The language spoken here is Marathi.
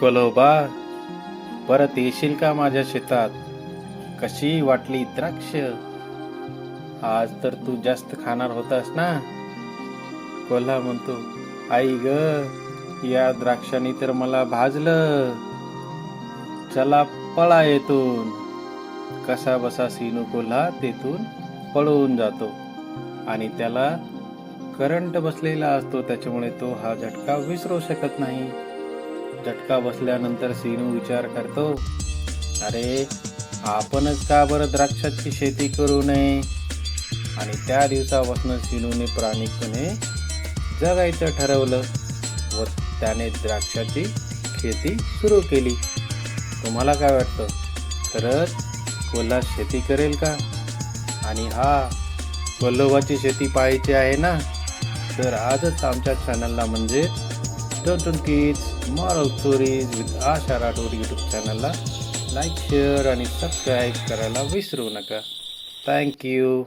कोलोबा परत येशील का माझ्या शेतात? कशी वाटली द्राक्ष? आज तर तू जास्त खाणार होतास ना? कोल्हा म्हणतो आई ग या द्राक्षांनी तर मला भाजलं. चला पळा येतून कसा बसा सिनू कोल्हा तेथून पळून जातो आणि त्याला करंट बसलेला असतो त्याच्यामुळे तो हा झटका विसरू शकत नाही. झटका बसल्यानंतर सीनू विचार करतो अरे आपणच का बरं द्राक्षाची शेती करू नये? आणि त्या दिवसापासून सिनूने प्राणिकपणे जगायचं ठरवलं व त्याने द्राक्षाची शेती सुरू केली. तुम्हाला काय वाटतं? खरंच कोल्हा शेती करेल का? आणि हा कोल्होबाची शेती पाहायची आहे ना? तर आजच आमच्या चॅनलला म्हणजे Totan kids moral stories with Asha Rathod YouTube चॅनलला लाईक शेअर आणि सबस्क्राईब करायला विसरू नका. थँक्यू